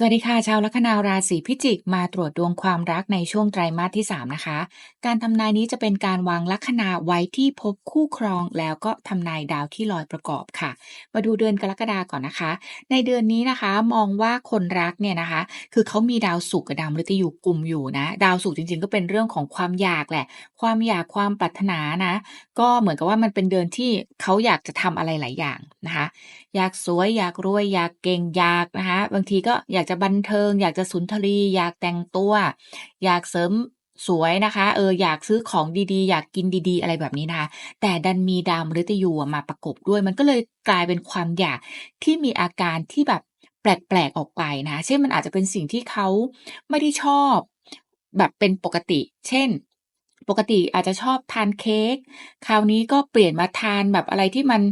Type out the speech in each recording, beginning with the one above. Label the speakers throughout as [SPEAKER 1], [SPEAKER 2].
[SPEAKER 1] สวัสดีค่ะ ชาวลัคนาราศีพิจิกมาตรวจดวงความรักในช่วงไตรมาสที่ 3 นะคะ การทำนายนี้จะเป็นการวางลัคนาไว้ที่พบคู่ครองแล้วก็ทำนายดาวที่ลอยประกอบค่ะ มาดูเดือนกรกฎาก่อนนะคะ ในเดือนนี้นะคะมองว่าคนรักเนี่ยนะคะ คือเขามีดาวศุกร์กับดาวมฤตยูกลุ่มอยู่นะ ดาวศุกร์จริง ๆ ก็เป็นเรื่องของความอยากแหละ ความอยากความปรารถนานะ ก็เหมือนกับว่ามันเป็นเดือนที่เขาอยากจะทำอะไรหลายอย่างนะคะ อยากสวยอยากรวยอยากเก่งอยากนะคะ บางทีก็อยากจะบันเทิง อยากจะสุนทรี อยากแต่งตัว อยากเสริมสวยนะคะ เออ อยากซื้อของดีๆ อยากกินดีๆ อะไรแบบนี้นะคะ แต่ดันมีดาวมฤตยูมาประกบด้วย มันก็เลยกลายเป็นความอยากที่มีอาการที่แบบแปลกๆออกไปนะคะเช่นมันอาจจะเป็นสิ่งที่เขาไม่ได้ชอบ แบบเป็นปกติ เช่น ปกติอาจจะชอบทานเค้ก คราวนี้ก็เปลี่ยนมาทานแบบอะไรที่มัน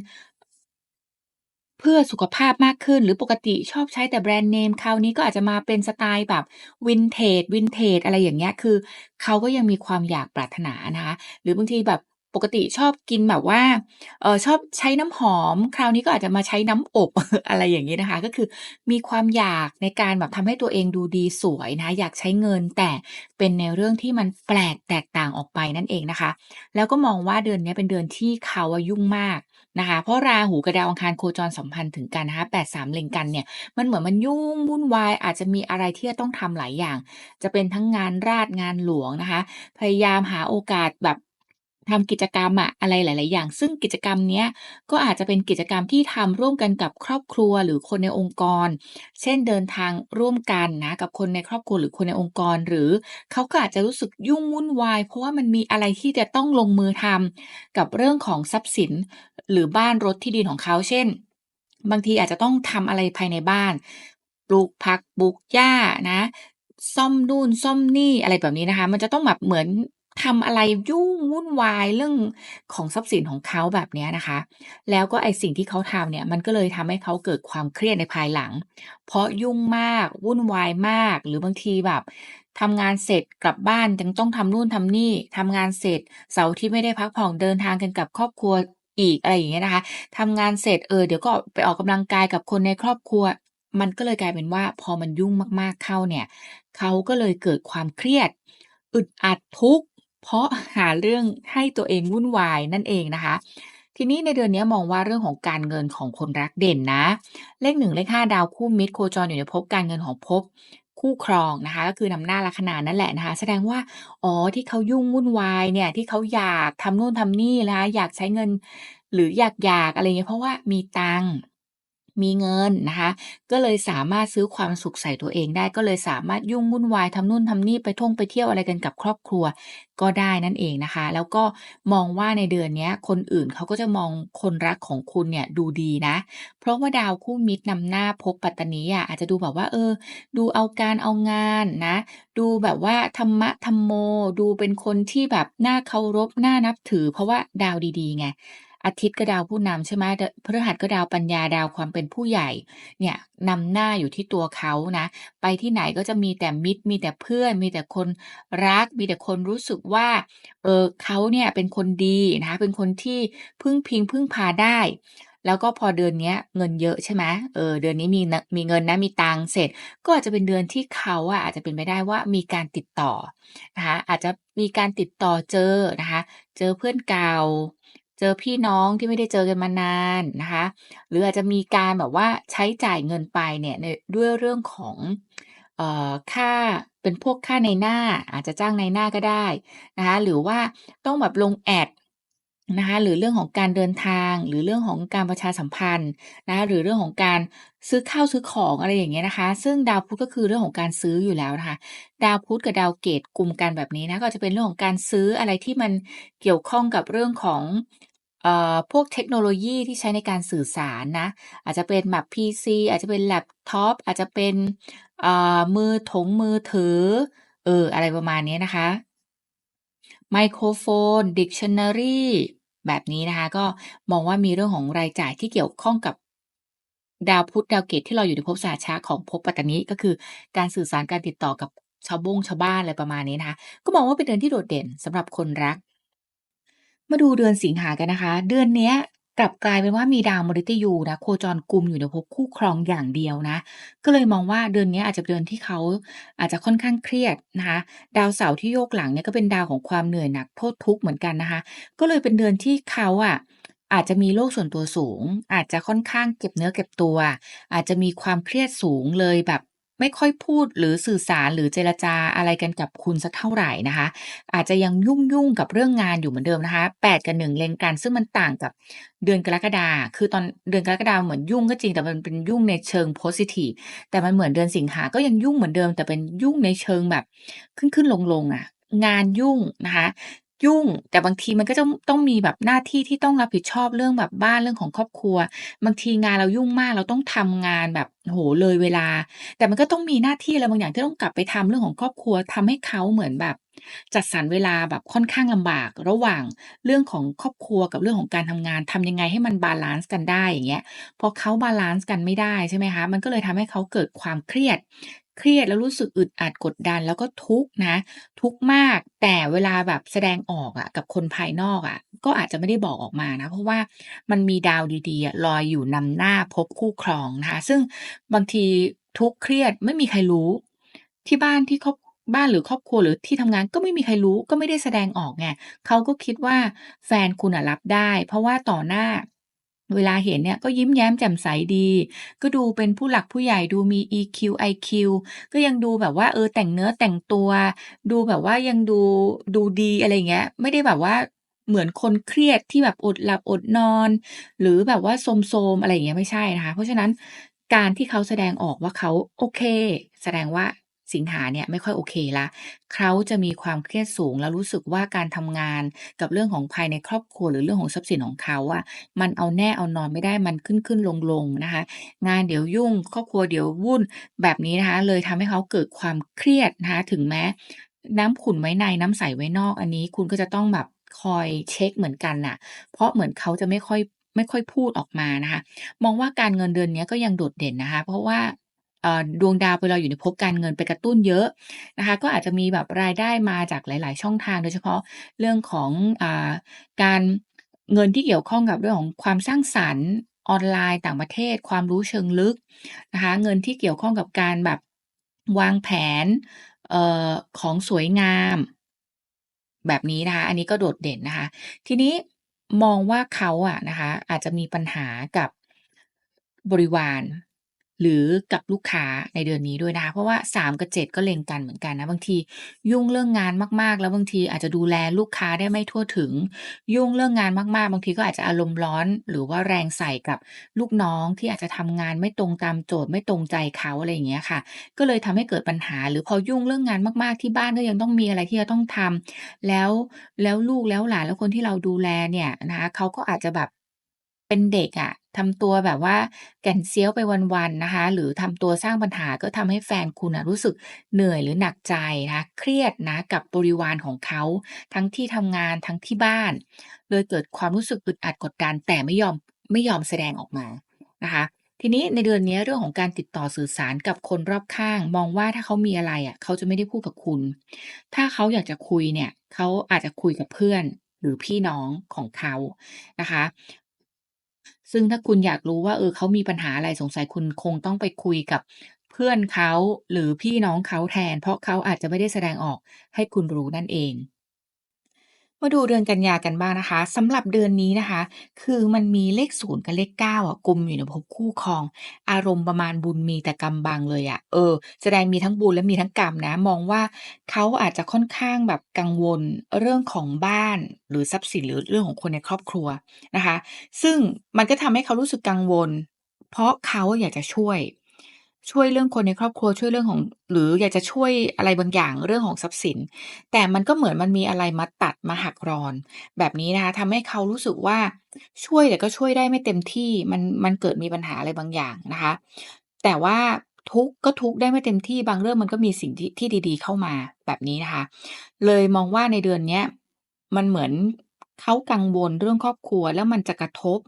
[SPEAKER 1] เพื่อสุขภาพมากขึ้น หรือปกติชอบใช้แต่แบรนด์เนม คราวนี้ก็อาจจะมาเป็นสไตล์แบบ Vintage Vintage อะไรอย่างเงี้ย คือเขาก็ยังมีความอยากปรารถนานะคะ หรือบางทีแบบปกติชอบกินแบบว่าเออชอบใช้น้ำหอม คราวนี้ก็อาจจะมาใช้น้ำอบอะไรอย่างงี้นะคะ ก็คือมีความอยากในการแบบทำให้ตัวเองดูดีสวยนะ อยากใช้เงินแต่เป็นในเรื่องที่มันแปลกแตกต่างออกไปนั่นเองนะคะ แล้วก็มองว่าเดือนนี้เป็นเดือนที่เขายุ่งมาก นะคะเพราะราหูกับดาวอังคารโคจรสัมพันธ์ถึงกันนะคะ8-3เล็งกันเนี่ยมันเหมือนมันยุ่งวุ่นวายอาจจะมีอะไรที่จะต้องทำหลายอย่าง จะเป็นทั้งงานราชงานหลวงนะคะ พยายามหาโอกาสแบบ ทำกิจกรรมอะอะไรหลาย ๆ อย่าง ซึ่งกิจกรรมเนี้ยก็อาจจะเป็นกิจกรรมที่ทำร่วมกันกับครอบครัวหรือคนในองค์กร เช่นเดินทางร่วมกันนะกับคนในครอบครัวหรือคนในองค์กร หรือเขาก็อาจจะรู้สึกยุ่งวุ่นวาย เพราะว่ามันมีอะไรที่จะต้องลงมือทำกับเรื่องของทรัพย์สิน หรือบ้านรถที่ดินของเขาเช่น บางทีอาจจะต้องทำอะไรภายในบ้านปลูกผักปลูกหญ้านะ ซ่อมนู่นซ่อมนี่อะไรแบบนี้นะคะ มันจะต้องแบบเหมือน ทำอะไรยุ่งวุ่นวายเรื่องของทรัพย์สินของเขาแบบเนี้ยนะคะ แล้วก็ไอ้สิ่งที่เขาทำเนี่ย มันก็เลยทำให้เขาเกิดความเครียดในภายหลัง เพราะยุ่งมาก วุ่นวายมาก หรือบางทีแบบทำงานเสร็จกลับบ้านยังต้องทำนู่นทำนี่ทำงานเสร็จเสาร์ทิตย์ไม่ได้พักผ่อนเดินทางกันกับครอบครัวอีกอะไรอย่างเงี้ยนะคะทำงานเสร็จเออเดี๋ยวก็ไปออกกำลังกายกับคนในครอบครัว มันก็เลยกลายเป็นว่าพอมันยุ่งมากๆเข้าเนี่ยเขาก็เลยเกิดความเครียดอึดอัดทุกข์ เพราะหาเรื่องให้ตัวเองวุ่นวายนั่นเองนะคะ ทีนี้ในเดือนนี้มองว่าเรื่องของการเงินของคนรักเด่นนะ เลข1เลข5ดาวคู่มิตรโคจรอยู่ในภพการเงินของภพคู่ครองนะคะก็คือนำหน้าลัคนานั่นแหละนะคะ แสดงว่าอ๋อที่เขายุ่งวุ่นวายเนี่ยที่เขาอยากทำนู่นทำนี่นะคะอยากใช้เงินหรืออยากอะไรอย่างเงี้ยเพราะว่ามีตังค์ มีเงินนะคะ ก็เลยสามารถซื้อความสุขใส่ตัวเองได้ ก็เลยสามารถยุ่งวุ่นวายทำนู่นทำนี่ไปท่องไปเที่ยวอะไรกันกับครอบครัวก็ได้นั่นเองนะคะ แล้วก็มองว่าในเดือนนี้คนอื่นเขาก็จะมองคนรักของคุณเนี่ยดูดีนะ เพราะว่าดาวคู่มิตรนำหน้าภพปัตตนีอะอาจจะดูแบบว่าเออ ดูเอาการเอางานนะ ดูแบบว่าธรรมะธัมโม ดูเป็นคนที่แบบน่าเคารพน่านับถือ เพราะว่าดาวดีๆไง อาทิตย์ก็ดาวผู้นำใช่ไหมพฤหัสก็ดาวปัญญาดาวความเป็นผู้ใหญ่ เนี่ยนำหน้าอยู่ที่ตัวเขานะ ไปที่ไหนก็จะมีแต่มิตร มีแต่เพื่อน มีแต่คนรัก มีแต่คนรู้สึกว่า เออเขาเนี่ยเป็นคนดีนะคะเป็นคนที่พึ่งพิงพึ่งพาได้ แล้วก็พอเดือนนี้เงินเยอะใช่ไหมเออเดือนนี้มีมีเงินนะมีตังเสร็จ ก็อาจจะเป็นเดือนที่เขาอะอาจจะเป็นไปได้ว่ามีการติดต่อนะคะอาจจะมีการติดต่อเจอนะคะ เจอเพื่อนเก่า เจอพี่น้องที่ไม่ได้เจอกันมานานนะคะ หรืออาจจะมีการแบบว่าใช้จ่ายเงินไปเนี่ยด้วยเรื่องของออค่าเป็นพวกค่าในหน้าอาจจะจ้างในหน้าก็ได้นะคะหรือว่าต้องแบบลงแอด นะคะหรือเรื่องของการเดินทาง หรือเรื่องของการประชาสัมพันธ์นะคะหรือเรื่องของการซื้อข้าวซื้อของอะไรอย่างเงี้ยนะคะ ซึ่งดาวพุธก็คือเรื่องของการซื้ออยู่แล้วนะคะ ดาวพุธกับดาวเกตกลุ่มกันแบบนี้นะก็จะเป็นเรื่องของการซื้ออะไรที่มันเกี่ยวข้องกับเรื่องของเอ่อพวกเทคโนโลยีที่ใช้ในการสื่อสารนะ อาจจะเป็นแบบ PC อาจจะเป็นแล็ปท็อปอาจจะเป็นอ่ามือถงมือถือเอออะไรประมาณนี้นะคะ ไมโครโฟน ดิกชันนารีแบบนี้นะคะก็มองว่ามีเรื่องของรายจ่ายที่เกี่ยวข้องกับดาวพุธดาวเกตที่เราอยู่ในภพสาชาของภพปัตตนิก็คือการสื่อสารการติดต่อกับชาวบงชาวบ้านอะไรประมาณนี้นะคะก็มองว่าเป็นเดือนที่โดดเด่นสำหรับคนรัก มาดูเดือนสิงหากันนะคะ เดือนเนี้ย กลับกลายเป็นว่ามีดาวมฤตยูนะโคจรกุมอยู่ในภพคู่ครองอย่างเดียวนะ ก็เลยมองว่าเดือนนี้อาจจะเป็นเดือนที่เขาอาจจะค่อนข้างเครียดนะคะดาวเสาร์ที่โยกหลังเนี่ยก็เป็นดาวของความเหนื่อยหนักโทษทุกข์เหมือนกันนะคะ ก็เลยเป็นเดือนที่เขาอะอาจจะมีโลกส่วนตัวสูง อาจจะค่อนข้างเก็บเนื้อเก็บตัว อาจจะมีความเครียดสูงเลยแบบ ไม่ค่อยพูดหรือสื่อสารหรือเจรจาอะไรกันกับคุณสักเท่าไหร่นะคะ อาจจะยังยุ่งๆกับเรื่องงานอยู่เหมือนเดิมนะคะ8กับ1เล็งกัน ซึ่งมันต่างกับเดือนกรกฎาคือตอนเดือนกรกฎาเหมือนยุ่งก็จริงแต่มันเป็นยุ่งในเชิงโพซิทีฟแต่มันเหมือนเดือนสิงหาก็ยังยุ่งเหมือนเดิม แต่เป็นยุ่งในเชิงแบบขึ้นๆลงๆอะงานยุ่งนะคะ ยุ่ง แต่บางทีมันก็จะต้องมีแบบหน้าที่ที่ต้องรับผิดชอบเรื่องแบบบ้านเรื่องของครอบครัว บางทีงานเรายุ่งมากเราต้องทำงานแบบโอ้โฮเลยเวลา แต่มันก็ต้องมีหน้าที่อะไรบางอย่างที่ต้องกลับไปทำเรื่องของครอบครัวทำให้เขาเหมือนแบบ จัดสรรเวลาแบบค่อนข้างลำบาก ระหว่างเรื่องของครอบครัวกับเรื่องของการทำงานทำยังไงให้มันบาลันซ์กันได้อย่างเงี้ยพอเขาบาลันซ์กันไม่ได้ใช่ไหมคะมันก็เลยทำให้เขาเกิดความเครียด เครียดแล้วรู้สึกอึดอัดกดดัน แล้วก็ทุกข์นะ ทุกข์มาก แต่เวลาแบบแสดงออกอะกับคนภายนอกอะก็อาจจะไม่ได้บอกออกมานะ เพราะว่ามันมีดาวดีๆอะลอยอยู่นำหน้าภพคู่ครองนะคะ ซึ่งบางทีทุกข์เครียดไม่มีใครรู้ ที่บ้านที่ครอบบ้านหรือครอบครัวหรือที่ทำงานก็ไม่มีใครรู้ก็ไม่ได้แสดงออกไงเขาก็คิดว่าแฟนคุณน่ะรับได้ เพราะว่าต่อหน้า เวลาเห็นเนี่ยก็ยิ้มแย้มแจ่มใสดี ก็ดูเป็นผู้หลักผู้ใหญ่ดูมี EQ IQ ก็ยังดูแบบว่าเออแต่งเนื้อแต่งตัว ดูแบบว่ายังดูดูดีอะไรเงี้ย ไม่ได้แบบว่าเหมือนคนเครียดที่แบบอดหลับอดนอน หรือแบบว่าโทรมๆอะไรอย่างเงี้ยไม่ใช่นะคะ เพราะฉะนั้นการที่เขาแสดงออกว่าเขาโอเค แสดงว่า สิงหาเนี่ยไม่ค่อยโอเคล้วเขาจะมีความเครียดสูงแล้วรู้สึกว่าการทำงานกับเรื่องของภายในครอบครัวหรือเรื่องของทรัพย์สินของเขาอะมันเอาแน่เอานอนไม่ได้มันขึ้นๆลงๆนะคะ งานเดี๋ยวยุ่ง ครอบครัวเดี๋ยววุ่นแบบนี้นะคะ เลยทำให้เขาเกิดความเครียดนะคะถึงแม้ น้ำขุ่นไว้ในน้ำใสไว้นอกอันนี้ คุณก็จะต้องแบบคอยเช็กเหมือนกันน่ะ เพราะเหมือนเขาจะไม่ค่อยไม่ค่อยพูดออกมานะคะ มองว่าการเงินเดือนเนี้ยก็ยังโดดเด่นนะคะ เพราะว่า ดวงดาวไปลอยอยู่ในภพการเงินไปกระตุ้นเยอะนะคะ ก็อาจจะมีแบบรายได้มาจากหลาย ๆ ช่องทาง โดยเฉพาะเรื่องของอการเงินที่เกี่ยวข้องกับเรื่องของความสร้างสรรค์ออนไลน์ต่างประเทศ ความรู้เชิงลึกนะคะเงินที่เกี่ยวข้องกับการแบบวางแผนออของสวยงาม แบบนี้นะคะ อันนี้ก็โดดเด่นนะคะ ทีนี้มองว่าเขาอะนะคะ อาจจะมีปัญหากับบริวาร หรือกับลูกค้าในเดือนนี้ด้วยนะคะ เพราะว่า 3 กับ 7 ก็เล็งกันเหมือนกันนะบางที ยุ่งเรื่องงานมากๆ แล้วบางทีอาจจะดูแลลูกค้าได้ไม่ทั่วถึง ยุ่งเรื่องงานมากๆ บางทีก็อาจจะอารมณ์ร้อน หรือว่าแรงใส่กับลูกน้องที่อาจจะทำงานไม่ตรงตามโจทย์ไม่ตรงใจเขาอะไรอย่างเงี้ยค่ะ ก็เลยทำให้เกิดปัญหา หรือพอยุ่งเรื่องงานมากๆ ที่บ้านก็ยังต้องมีอะไรที่จะต้องทำแล้วแล้วลูกแล้วหลานแล้วคนที่เราดูแลเนี่ยนะคะเขาก็อาจจะแบบเป็นเด็กอะ ทำตัวแบบว่าแก่นเซียวไปวันๆนะคะ หรือทำตัวสร้างปัญหาก็ทำให้แฟนคุณนะรู้สึกเหนื่อยหรือหนักใจนะคะเครียดนะกับบริวารของเขา ทั้งที่ทำงานทั้งที่บ้าน เลยเกิดความรู้สึกอึดอัดกดดันแต่ไม่ยอมไม่ยอมแสดงออกมานะคะทีนี้ในเดือนนี้เรื่องของการติดต่อสื่อสารกับคนรอบข้าง มองว่าถ้าเขามีอะไรอะเขาจะไม่ได้พูดกับคุณ ถ้าเขาอยากจะคุยเนี่ยเขาอาจจะคุยกับเพื่อนหรือพี่น้องของเขานะคะ ซึ่งถ้าคุณอยากรู้ว่า เออ เขามีปัญหาอะไร สงสัยคุณคงต้องไปคุยกับเพื่อนเขา หรือพี่น้องเขาแทน เพราะเขาอาจจะไม่ได้แสดงออกให้คุณรู้นั่นเอง มาดูเดือนกันยากันบ้างนะคะสำหรับเดือนนี้นะคะ คือมันมีเลข0กับเลข9อะกลุ่มอยู่ในภพคู่ครอง อารมณ์ประมาณบุญมีแต่กรรมบังเลยอะเออ แสดงมีทั้งบุญและมีทั้งกรรมนะ มองว่าเขาอาจจะค่อนข้างแบบกังวลเรื่องของบ้าน หรือทรัพย์สินหรือเรื่องของคนในครอบครัวนะคะ ซึ่งมันก็ทำให้เขารู้สึกกังวล เพราะเขาอยากจะช่วย ช่วยเรื่องคนในครอบครัว ช่วยเรื่องของ หรืออยากจะช่วยอะไรบางอย่างเรื่องของทรัพย์สิน แต่มันก็เหมือนมันมีอะไรมาตัดมาหักรอน แบบนี้นะคะทำให้เขารู้สึกว่าช่วยแต่ก็ช่วยได้ไม่เต็มที่มันมันเกิดมีปัญหาอะไรบางอย่างนะคะ แต่ว่าทุกข์ก็ทุกข์ได้ไม่เต็มที่บางเรื่องมันก็มีสิ่งที่ที่ดี ๆ เข้ามาแบบนี้นะคะ เลยมองว่าในเดือนเนี้ยมันเหมือนเขากังวลเรื่องครอบครัวแล้วมันจะกระทบ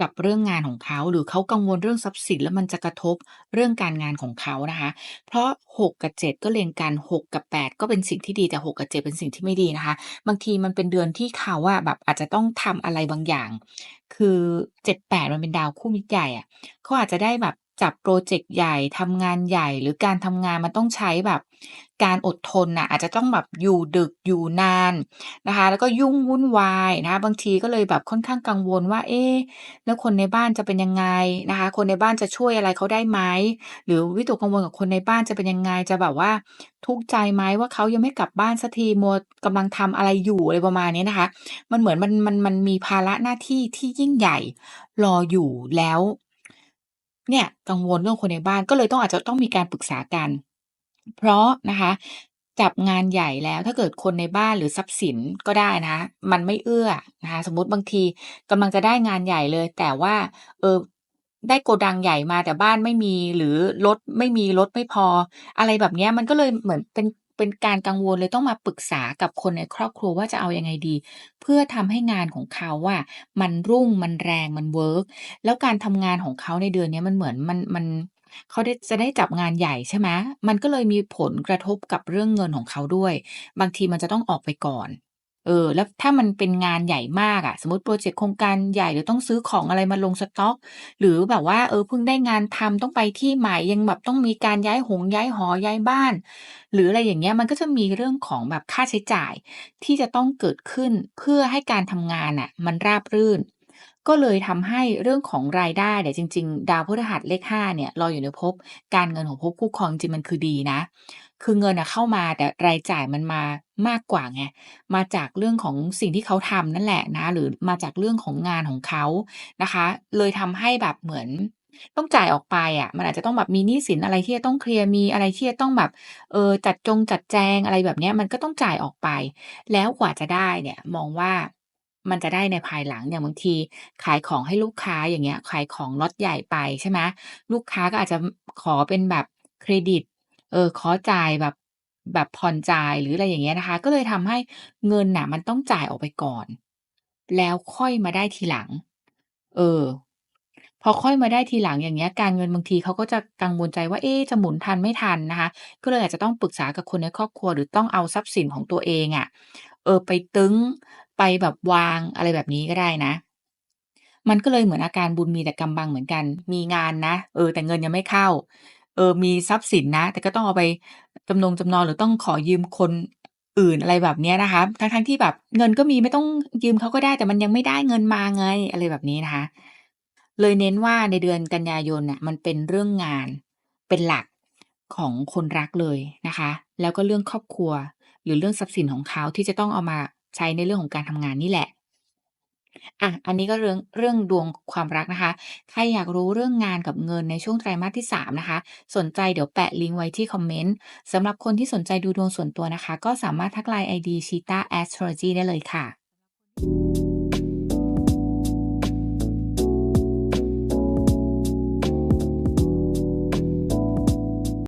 [SPEAKER 1] กับเรื่องงานของเขา หรือเขากังวลเรื่องทรัพย์สินแล้วมันจะกระทบเรื่องการงานของเขานะคะ เพราะ 6 กับ 7 ก็เล็งกัน 6 กับ 8 ก็เป็นสิ่งที่ดีแต่ 6 กับ 7 เป็นสิ่งที่ไม่ดีนะคะ บางทีมันเป็นเดือนที่เขาอะแบบอาจจะต้องทำอะไรบางอย่าง คือ 7-8 มันเป็นดาวคู่มิตรใหญ่อะเขาอาจจะได้แบบ จับพรเจกต์ใหญ่ทำงานใหญ่ หรือการทำงานมันต้องใช้แบบการอดทนนะอาจจะต้องแบบอยู่ดึกอยู่นานนะคะ แล้วก็ยุ่งวุ่นวายนะคะ บางทีก็เลยแบบค่อนข้างกังวลว่า เอ๊แล้วคนในบ้านจะเป็นยังไงนะคะ คนในบ้านจะช่วยอะไรเขาได้ไหมหรือวิตกกังวลกับคนในบ้านจะเป็นยังไงจะแบบว่าทุกข์ใจไหมว่าเขายังไม่กลับบ้านสักทีมัวกำลังทำอะไรอยู่อะไรประมาณนี้นะคะ มันเหมือนมันมันมันมีภาระหน้าที่ที่ยิ่งใหญ่รออยู่แล้ว เนี่ยกังวลเรื่องคนในบ้านก็เลยต้องอาจจะต้องมีการปรึกษากัน เพราะนะคะจับงานใหญ่แล้วถ้าเกิดคนในบ้านหรือทรัพย์สินก็ได้นะมันไม่เอื้อนะคะสมมติบางทีกำลังจะได้งานใหญ่เลย แต่ว่าเออได้โกดังใหญ่มาแต่บ้านไม่มีหรือรถไม่มีรถไม่พอ อะไรแบบนี้มันก็เลยเหมือนเป็น เป็นการกังวลเลยต้องมาปรึกษากับคนในครอบครัวว่าจะเอายังไงดี เพื่อทำให้งานของเขาว่ามันรุ่งมันแรงมันเวิร์กแล้วการทำงานของเขาในเดือนนี้มันเหมือนมันมันเขาได้จะได้จับงานใหญ่ใช่ไหมมันก็เลยมีผลกระทบกับเรื่องเงินของเขาด้วย บางทีมันจะต้องออกไปก่อน เออ แล้วถ้ามันเป็นงานใหญ่มากอะสมมติพรเจกต์โครงการใหญ่หรือต้องซื้อของอะไรมาลงสต๊อก หรือแบบว่า เออเพิ่งได้งานทำต้องไปที่ใหม่ยังแบบต้องมีการย้ายหงย้ายหอย้ายบ้าน หรืออะไรอย่างเงี้ยมันก็จะมีเรื่องของแบบค่าใช้จ่าย ที่จะต้องเกิดขึ้นเพื่อให้การทำงานน่ะมันราบรื่น ก็เลยทำให้เรื่องของรายได้เนี่ยจริง ๆ ดาวพฤหัสเลข5เนี่ยรออยู่ในภพการเงินของภพคู่ครองจริงมันคือดีนะ คือเงินน่ะเข้ามาแต่รายจ่ายมันมามากกว่าไงมาจากเรื่องของสิ่งที่เขาทำนั่นแหละนะ หรือมาจากเรื่องของงานของเขานะคะ เลยทำให้แบบเหมือนต้องจ่ายออกไปอะมันอาจจะต้องแบบมีหนี้สินอะไรที่จะต้องเคลียร์มีอะไรที่จะต้องแบบเออจัดจงจัดแจงอะไรแบบเนี้ยมันก็ต้องจ่ายออกไป แล้วกว่าจะได้เนี่ยมองว่ามันจะได้ในภายหลังอย่างบางที ขายของให้ลูกค้าอย่างเงี้ย ขายของล็อตใหญ่ไปใช่ไหมลูกค้าก็อาจจะขอเป็นแบบเครดิต เออขอจ่ายแบบแบบผ่อนจ่ายหรืออะไรอย่างเงี้ยนะคะ ก็เลยทำให้เงินน่ะ มันต้องจ่ายออกไปก่อน แล้วค่อยมาได้ทีหลัง เออ พอค่อยมาได้ทีหลังอย่างเงี้ย การเงินบางทีเขาก็จะกังวลใจว่าเอ๊จะหมุนทันไม่ทันนะคะ ก็เลยอาจจะต้องปรึกษากับคนในครอบครัว หรือต้องเอาทรัพย์สินของตัวเองอะเออ ไปตึงไปแบบวางอะไรแบบนี้ก็ได้นะ มันก็เลยเหมือนอาการบุญมีแต่กำบังเหมือนกัน มีงานนะ เออ แต่เงินยังไม่เข้า เออ มีทรัพย์สินนะ แต่ก็ต้องเอาไปจำนงจำนอง หรือต้องขอยืมคนอื่น อะไรแบบเนี้ยนะคะ ทั้ง ๆ ที่แบบเงินก็มี ไม่ต้องยืมเขาก็ได้ แต่มันยังไม่ได้เงินมาไง อะไรแบบนี้นะคะ เลยเน้นว่าในเดือนกันยายนน่ะ มันเป็นเรื่องงานเป็นหลักของคนรักเลยนะคะ แล้วก็เรื่องครอบครัว หรือเรื่องทรัพย์สินของเขา ที่จะต้องเอามาใช้ในเรื่องของการทำงานนี่แหละ อะ อันนี้ก็เรื่อง เรื่องดวงความรักนะคะ ใครอยากรู้เรื่องงานกับเงินในช่วงไตรมาสที่ 3 นะคะ สนใจเดี๋ยวแปะลิงก์ไว้ที่คอมเมนต์ สำหรับคนที่สนใจดูดวงส่วนตัวนะคะ ก็สามารถทักไลน์ id Cheetah Astrology ได้เลยค่ะ